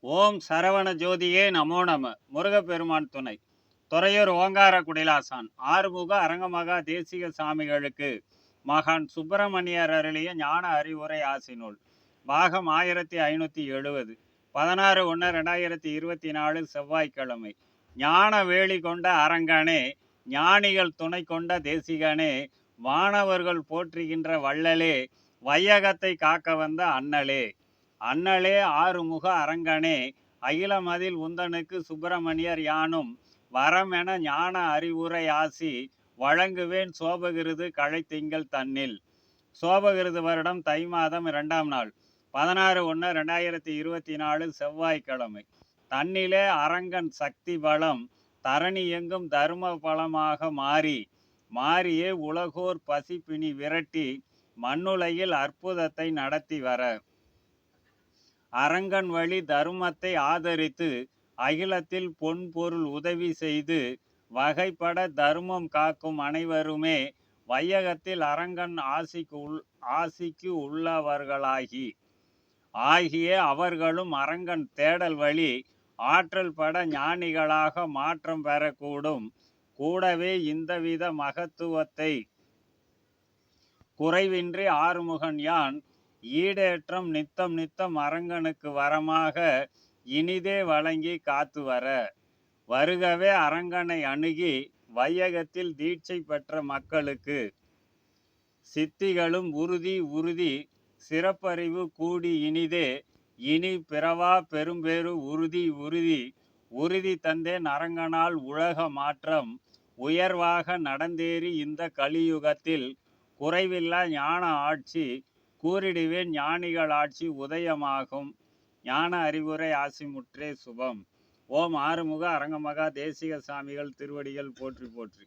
ஓம் சரவண ஜோதியே நமோ நம. முருகப்பெருமான் துணை. துறையூர் ஓங்கார குடிலாசான். ஆறுமுக அரங்கமகா தேசிக சாமிகளுக்கு மகான் சுப்பிரமணியர் அருளிய ஞான அறிவுரை ஆசினூல் பாகம் ஆயிரத்தி ஐநூற்றி எழுபது பதினாறு ஒன்று ரெண்டாயிரத்தி இருபத்தி நாலு செவ்வாய்க்கிழமை. ஞான வேலி கொண்ட அரங்கனே ஞானிகள் துணை கொண்ட தேசிகனே வானவர்கள் போற்றுகின்ற வள்ளலே வையகத்தை காக்க வந்த அண்ணலே. அண்ணலே ஆறுமுக அரங்கனே அகிலமதில் உந்தனுக்கு சுப்பிரமணியர் யானும் வரமென ஞான அறிவுரை ஆசி வழங்குவேன் சோபகிருது கழைத்திங்கள் தன்னில். சோபகிருது வருடம் தை மாதம் இரண்டாம் நாள் பதினாறு ஒன்று ரெண்டாயிரத்தி இருபத்தி நாலு செவ்வாய்க்கிழமை. தன்னிலே அரங்கன் சக்தி பலம் தரணி எங்கும் தர்ம பலமாக மாறி மாறியே உலகோர் பசிப்பினி விரட்டி மண்ணுலகில் அற்புதத்தை நடத்தி வர. அரங்கன் வழி தருமத்தை ஆதரித்து அகிலத்தில் பொன் பொருள் உதவி செய்து வகைப்பட தர்மம் காக்கும் அனைவருமே வையகத்தில் அரங்கன் ஆசிக்கு உள் ஆசிக்கு உள்ளவர்களாகி ஆகிய அவர்களும் அரங்கன் தேடல் வழி ஆற்றல் பட ஞானிகளாக மாற்றம் பெறக்கூடும். கூடவே இந்தவித மகத்துவத்தை குறைவின்றி ஆறுமுகன் யான் ஈடேற்றம் நித்தம் நித்தம் அரங்கனுக்கு வரமாக இனிதே வழங்கி காத்து வர. வருகவே அரங்கனை அணுகி வையகத்தில் தீட்சை பெற்ற மக்களுக்கு. சித்திகளும் உறுதி உறுதி சிறப்பறிவு கூடி இனிதே இனி பிறவா பெரும்பேறு உறுதி உறுதி உறுதி தந்தேன் அரங்கனால் உலக மாற்றம் உயர்வாக நடந்தேறி இந்த கலியுகத்தில் குறைவில்லா ஞான ஆட்சி கூறிடுவேன் ஞானிகள் ஆட்சி உதயமாகும். ஞான அறிவுரை ஆசிமுற்றே சுபம். ஓம் ஆறுமுக அரங்கமகா தேசிக சாமிகள் திருவடிகள் போற்றி போற்றி.